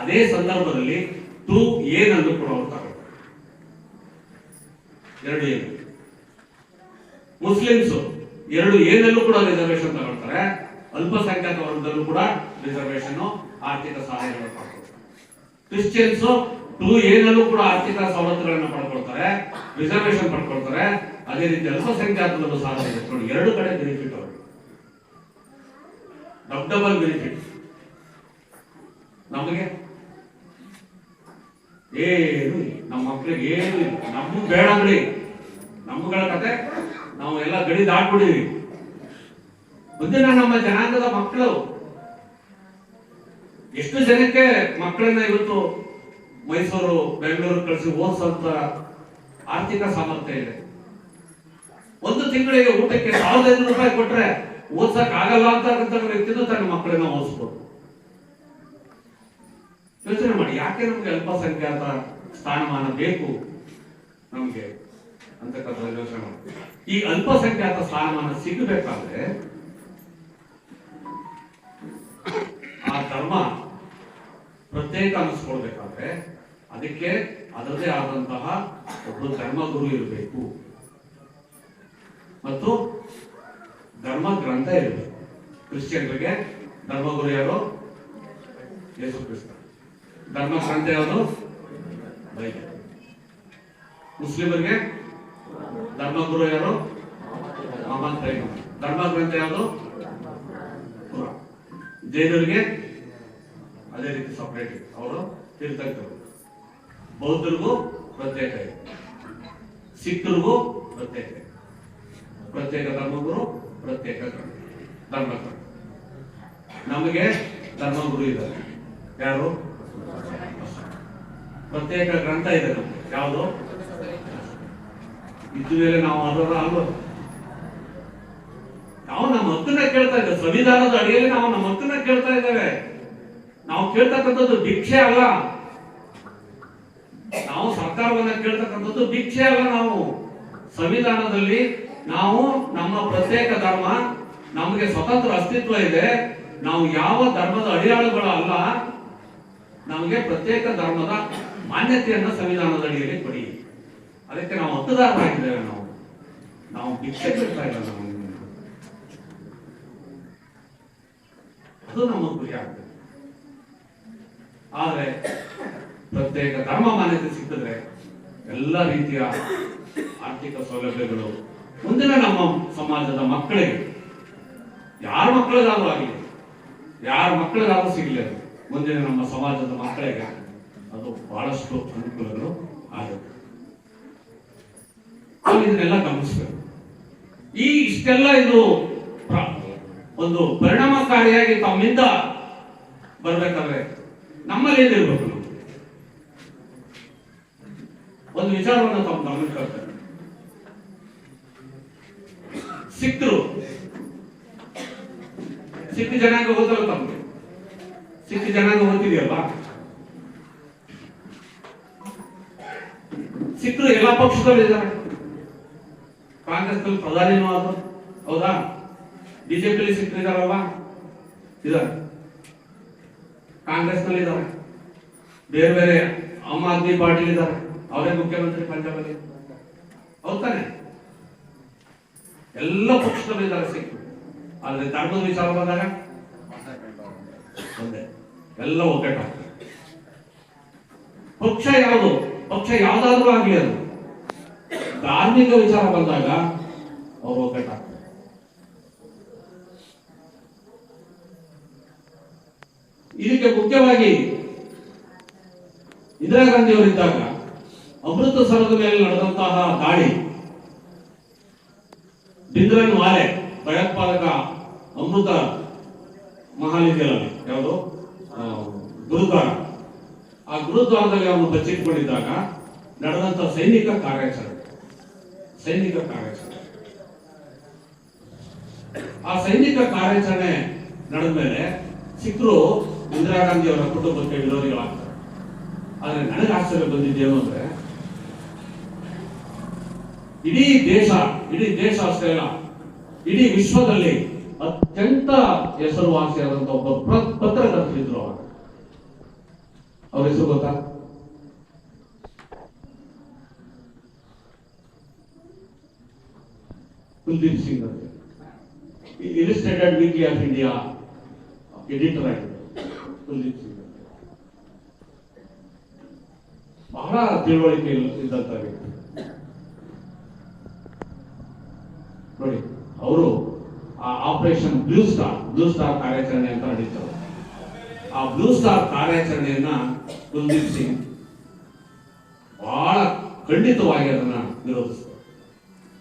ಅದೇ ಸಂದರ್ಭದಲ್ಲಿ ಟು ಕೂಡ ಅವರು ಎರಡು ಏನು? ಮುಸ್ಲಿಮ್ಸ್ ಎರಡು ಏನಲ್ಲೂ ಕೂಡ ರಿಸರ್ವೇಶನ್ ತಗೊಳ್ತಾರೆ. ಅಲ್ಪಸಂಖ್ಯಾತ ವರ್ಗದಲ್ಲೂ ಕೂಡ ರಿಸರ್ವೇಶನ್ ಆರ್ಥಿಕ ಸಹಾಯಗಳನ್ನು ಪಡ್ಕೊಳ್ತಾರೆ. ಕ್ರಿಶ್ಚಿಯನ್ಸ್ ಟು ಏನಲ್ಲೂ ಕೂಡ ಆರ್ಥಿಕ ಸವಲತ್ತುಗಳನ್ನು ಪಡ್ಕೊಳ್ತಾರೆ ರಿಸರ್ವೇಶನ್ ಪಡ್ಕೊಳ್ತಾರೆ. ಅದೇ ರೀತಿ ಅಲ್ಪಸಂಖ್ಯಾತದಲ್ಲೂ ಸಹ ನೋಡಿ, ಎರಡು ಕಡೆ ಬೆನಿಫಿಟ್ ಅವರು. ಡಬ್ ಡಬಲ್ ಬೆನಿಫಿಟ್ ನಮಗೆ ಏನು. ನಮ್ಮ ಮಕ್ಳಿಗೆ ಏನು ನಮ್ಗೂ ಬೇಡ ಅಂದ್ರಿ ನಮ್ಗಳ ಕತೆ. ನಾವು ಎಲ್ಲ ಗಡಿ ದಾಟ್ಬಿಡಿವಿ. ಮುಂದಿನ ನಮ್ಮ ಜನಾಂಗದ ಮಕ್ಕಳು. ಎಷ್ಟು ಜನಕ್ಕೆ ಮಕ್ಕಳನ್ನ ಇವತ್ತು ಮೈಸೂರು, ಬೆಂಗಳೂರು ಕಳಿಸಿ ಓದಿಸುವಂತ ಆರ್ಥಿಕ ಸಾಮರ್ಥ್ಯ ಇದೆ? ಒಂದು ತಿಂಗಳಿಗೆ ಊಟಕ್ಕೆ ಸಾವಿರದ ಐನೂರು ರೂಪಾಯಿ ಕೊಟ್ರೆ ಓದ್ಸಕ್ ಆಗಲ್ಲ ಅಂತ ವ್ಯಕ್ತಿನೂ ತನ್ನ ಮಕ್ಕಳನ್ನ ಓದಿಸ್ಬೋದು. ಯೋಚನೆ ಮಾಡಿ, ಯಾಕೆ ನಮ್ಗೆ ಅಲ್ಪಸಂಖ್ಯಾತ ಸ್ಥಾನಮಾನ ಬೇಕು ನಮ್ಗೆ ಅಂತಕ್ಕಂಥ ಯೋಚನೆ ಮಾಡಿ. ಈ ಅಲ್ಪಸಂಖ್ಯಾತ ಸ್ಥಾನಮಾನ ಸಿಗಬೇಕಾದ್ರೆ ಆ ಧರ್ಮ ಪ್ರತ್ಯೇಕ ಅನಿಸ್ಕೊಳ್ಬೇಕಾದ್ರೆ ಅದಕ್ಕೆ ಅದರದೇ ಆದಂತಹ ಒಬ್ಬರು ಧರ್ಮಗುರು ಇರಬೇಕು. ಮತ್ತು ಧರ್ಮ ಗ್ರಂಥ ಇರಬೇಕು. ಕ್ರಿಶ್ಚಿಯನ್ರಿಗೆ ಧರ್ಮಗುರು ಯಾರು? ಯೇಸು ಕ್ರಿಸ್ತ. ಧರ್ಮ ಸಂತೆ ಯಾವುದು? ಬೈಬಲ್ ಮುಸ್ಲಿಮರಿಗೆ ಧರ್ಮಗುರು ಯಾರು? ಮೊಹಮ್ಮದ್ ಪೈಗಂಬರ್ ಧರ್ಮ ಗ್ರಂಥ ಯಾವುದು? ಜೈನರಿಗೆ ಅದೇ ರೀತಿ ಸಪರೇಟ್ ಅವರು ತೀರ್ಥಂಕರು. ಬೌದ್ಧರಿಗೂ ಪ್ರತ್ಯೇಕ ಇದೆ. ಸಿಖ್ರಿಗೂ ಪ್ರತ್ಯೇಕ ಪ್ರತ್ಯೇಕ ಧರ್ಮಗುರು ಪ್ರತ್ಯೇಕ ಧರ್ಮಗುರು ನಮಗೆ ಧರ್ಮಗುರು ಇದ್ದಾರೆ. ಯಾರು? ಪ್ರತ್ಯೇಕ ಗ್ರಂಥ ಇದೆ ನಮ್ಗೆ ಯಾವುದು? ಇದ್ದ ನಾವು ಅದರ ಅಲ್ವ? ನಾವು ನಮ್ಮ ಹಕ್ಕನ್ನ ಕೇಳ್ತಾ ಇದ್ದೇವೆ. ಸಂವಿಧಾನದ ಅಡಿಯಲ್ಲಿ ನಾವು ನಮ್ಮ ಹಕ್ಕನ್ನ ಕೇಳ್ತಾ ಇದ್ದೇವೆ. ನಾವು ಕೇಳ್ತಕ್ಕಂಥದ್ದು ಭಿಕ್ಷೆ ಅಲ್ಲ. ನಾವು ಸರ್ಕಾರವನ್ನ ಕೇಳ್ತಕ್ಕಂಥದ್ದು ಭಿಕ್ಷೆ ಅಲ್ಲ ನಾವು. ಸಂವಿಧಾನದಲ್ಲಿ ನಾವು ನಮ್ಮ ಪ್ರತ್ಯೇಕ ಧರ್ಮ, ನಮಗೆ ಸ್ವತಂತ್ರ ಅಸ್ತಿತ್ವ ಇದೆ. ನಾವು ಯಾವ ಧರ್ಮದ ಅಡಿಯಾಳುಗಳು ಅಲ್ಲ ನಮಗೆ ಪ್ರತ್ಯೇಕ ಧರ್ಮದ ಮಾನ್ಯತೆಯನ್ನ ಸಂವಿಧಾನದ ಅಡಿಯಲ್ಲಿ ಕೊಡಿ. ಅದಕ್ಕೆ ನಾವು ಮತದಾರರಾಗಿದ್ದೇವೆ ನಾವು. ನಾವು ಭಿಕ್ಷೆ ಬಿಡ್ತಾ ಇಲ್ಲ ನಾವು. ಅದು ನಮ್ಮ ಗುರಿ ಆಗ್ತದೆ. ಆದರೆ ಪ್ರತ್ಯೇಕ ಧರ್ಮ ಮಾನ್ಯತೆ ಸಿಕ್ಕಿದ್ರೆ ಎಲ್ಲ ರೀತಿಯ ಆರ್ಥಿಕ ಸೌಲಭ್ಯಗಳು ಮುಂದಿನ ನಮ್ಮ ಸಮಾಜದ ಮಕ್ಕಳಿಗೆ, ಯಾರ ಮಕ್ಕಳಿಗಾದ್ರೂ ಆಗಲಿ, ಯಾರ ಮಕ್ಕಳಿಗಾದ್ರೂ ಸಿಗಲಿ, ಮುಂದಿನ ನಮ್ಮ ಸಮಾಜದ ಮಕ್ಕಳಿಗೆ ಅದು ಬಹಳಷ್ಟು ಅನುಕೂಲಗಳು ಆಗುತ್ತೆ. ಇದನ್ನೆಲ್ಲ ಗಮನಿಸಬೇಕು. ಈ ಇಷ್ಟೆಲ್ಲ ಇದು ಒಂದು ಪರಿಣಾಮಕಾರಿಯಾಗಿ ತಮ್ಮಿಂದ ಬರ್ಬೇಕಾದ್ರೆ ನಮ್ಮಲ್ಲಿ ಏನಿರ್ಬೇಕು ಒಂದು ವಿಚಾರವನ್ನು ಗಮನಕ್ಕೆ ಸಿಕ್ಕರು. ಸಿಕ್ಕ ಜನಾಂಗ ಓದಲ್ಲ ತಮ್ಮ ಸಿಕ್ಕ ಜನಾಂಗ ಓದ್ತಿದೆಯಲ್ವಾ ಸಿಖ್ರು ಎಲ್ಲ ಪಕ್ಷಗಳಿದಾರೆ ಇದ್ದಾರೆ ಕಾಂಗ್ರೆಸ್ ಪ್ರಧಾನಿನೂ ಆದ ಹೌದಾ? ಬಿಜೆಪಿಲಿ ಇದಾರಲ್ವಾ? ಇದ್ದಾರೆ ಕಾಂಗ್ರೆಸ್ನಲ್ಲಿ ಇದ್ದಾರೆ ಬೇರೆ ಬೇರೆ ಆಮ್ ಆದ್ಮಿ ಪಾರ್ಟಿ ಇದ್ದಾರೆ ಅವರೇ ಮುಖ್ಯಮಂತ್ರಿ ಪಂಜಾಬಲ್ಲಿ. ಹೌದ್ ತಾನೆ? ಎಲ್ಲ ಪಕ್ಷದಲ್ಲೂ ಇದ್ದಾರೆ ಆದರೆ ಆದ್ರೆ ಧರ್ಮದ ವಿಚಾರ ಬಂದಾಗ ಎಲ್ಲ ಒಗ್ಗಟ್ಟ. ಪಕ್ಷ ಯಾವುದು? ಪಕ್ಷ ಯಾವ್ದಾದ್ರೂ ಆಗ್ಲಿ ಅದು. ಧಾರ್ಮಿಕ ವಿಚಾರ ಬಂದಾಗ ಅವರು ಒಗ್ಗಟ್ಟಾಗ್ತಾರೆ ಇದಕ್ಕೆ ಮುಖ್ಯವಾಗಿ ಇಂದಿರಾ ಗಾಂಧಿ ಅವರಿದ್ದಾಗ ಅಮೃತಸರದ ಮೇಲೆ ನಡೆದಂತಹ ದಾಳಿ, ಬಿಂದ್ರನ್ ವಾಲೆ ಭಯೋತ್ಪಾದಕ ಅಮೃತ ಮಹಾಲಿದ್ಯರಲ್ಲಿ ಯಾವುದು? ಗುರುದ್ವಾರ. ಆ ಗುರುದ್ವಾರದಲ್ಲಿ ಅವನು ಬಚ್ಚಿಟ್ಕೊಂಡಿದ್ದಾಗ ನಡೆದಂತ ಸೈನಿಕ ಕಾರ್ಯಾಚರಣೆ. ಸೈನಿಕ ಕಾರ್ಯಾಚರಣೆ. ಆ ಸೈನಿಕ ಕಾರ್ಯಾಚರಣೆ ನಡೆದ ಮೇಲೆ ಸಿಖ್ರು ಇಂದಿರಾ ಗಾಂಧಿ ಅವರ ಕುಟುಂಬಕ್ಕೆ ವಿರೋಧಿಗಳಾಗ್ತಾರೆ. ಆದ್ರೆ ನನಗೆ ಆಶ್ಚರ್ಯ ಬಂದಿದ್ದೇನು ಅಂದ್ರೆ, ಇಡೀ ದೇಶ ಇಡೀ ದೇಶ ಅಷ್ಟೇ ಅಲ್ಲ, ಇಡೀ ವಿಶ್ವದಲ್ಲಿ ಅತ್ಯಂತ ಹೆಸರುವಾಸಿಯಾದಂತ ಒಬ್ಬ ಪತ್ರಕರ್ತರಿದ್ರು ಅವಾಗ. ಅವ್ರ ಹೆಸರು ಗೊತ್ತಾ? ಕುಲ್ದೀಪ್ ಸಿಂಗ್ ಅವರು. Illustrated weekly of India editor ಆಗಿದ್ದರು ಕುಲ್ದೀಪ್ ಸಿಂಗ್. ಬಹಳ ತಿಳುವಳಿಕೆ ಇದ್ದಂತ ವ್ಯಕ್ತಿ. ನೋಡಿ, ಅವರು operation blue star blue star ಕಾರ್ಯಾಚರಣೆ ಅಂತ ನಡೀತಾರೆ ಆ ಬ್ಲೂ ಸ್ಟಾರ್ ಕಾರ್ಯಾಚರಣೆಯನ್ನ ಕುಲ್ದೀಪ್ ಸಿಂಗ್ ಬಹಳ ಖಂಡಿತವಾಗಿ ಅದನ್ನ ವಿರೋಧಿಸ್ತಾರೆ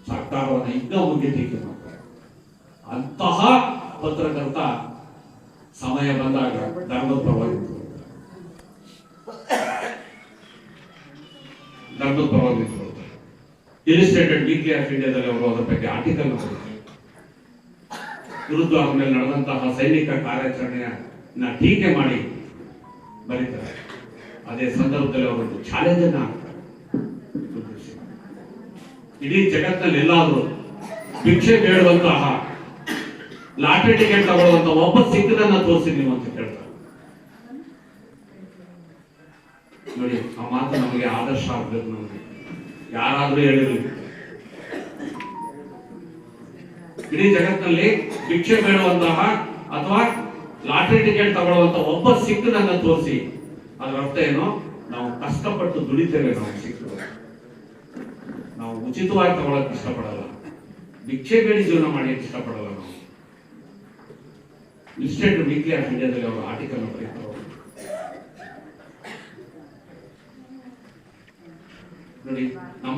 ಸರ್ಕಾರವನ್ನು ಇದ್ದ ಮುಂದೆ ಟೀಕೆ ಮಾಡ್ತಾರೆ. ಅಂತಹ ಪತ್ರಕರ್ತ ಸಮಯ ಬಂದಾಗ ಧರ್ಮದ ಪರವಾಗಿ. ಧರ್ಮದ ಪರವಾಗಿ ನಿಂತ್ಕೊಳ್ತಾರೆ ಇಲಿಸ್ಟ್ರೇಟೆಡ್ ವೀಕ್ಲಿ ಆಫ್ ಇಂಡಿಯಾದಲ್ಲಿ ಅವರು ಅದರ ಬಗ್ಗೆ ಆರ್ಟಿಕಲ್ ಬರೀತಾರೆ ವಿರುದ್ಧ ಅವ್ರ ಮೇಲೆ ನಡೆದಂತಹ ಸೈನಿಕ ಕಾರ್ಯಾಚರಣೆಯನ್ನ ಟೀಕೆ ಮಾಡಿ ಬರೀತಾರೆ. ಅದೇ ಸಂದರ್ಭದಲ್ಲಿ ಅವರೊಂದು ಚಾಲೆಂಜ್ ಅನ್ನ ಹಾಕ್ತಾರೆ ಇಡೀ ಜಗತ್ತಲ್ಲಿ ಎಲ್ಲಾದ್ರೂ ಭಿಕ್ಷೆ ಬೇಡುವಂತಹ ಲಾಟರಿ ಟಿಕೆಟ್ ತಗೊಳ್ಳುವಂತ ಒಬ್ಬ ಸಿಕ್ಕದನ್ನ ತೋರಿಸಿ ನೀವು ಅಂತ ಕೇಳ್ತಾರೆ ನೋಡಿ, ಆ ಮಾತು ನಮಗೆ ಆದರ್ಶ ಆಗ್ಬೇಕು ನಮಗೆ. ಯಾರಾದ್ರೂ ಹೇಳಿರಲಿ. ಇಡೀ ಜಗತ್ತಲ್ಲಿ ಭಿಕ್ಷೆ ಬೇಡುವಂತಹ ಅಥವಾ ಲಾಟರಿ ಟಿಕೆಟ್ ತಗೊಳ್ಳುವಂತ ಒಬ್ಬ ಸಿಕ್ಕದನ್ನ ತೋರಿಸಿ. ಅದರ ಅರ್ಥ ಏನು? ನಾವು ಕಷ್ಟಪಟ್ಟು ದುಡಿತೇವೆ ನಾವು ಸಿಕ್ಕರು ನಾವು ಉಚಿತವಾಗಿ ತಗೊಳಕ್ ಇಷ್ಟಪಡಲ್ಲ ಭಿಕ್ಷೆ ಬೇಡಿ ಜೀವನ ಮಾಡಿ ಇಷ್ಟಪಡಲ್ಲ ನಾವು. ಇಸ್ಟೇಟ್ ವೀಕ್ಲಿ ಆಫ್ ಇಂಡಿಯಾದಲ್ಲಿ ಅವರು ಆರ್ಟಿಕಲ್ ಬರೀತಾರೆ. ನೋಡಿ, ನಮ್ಮ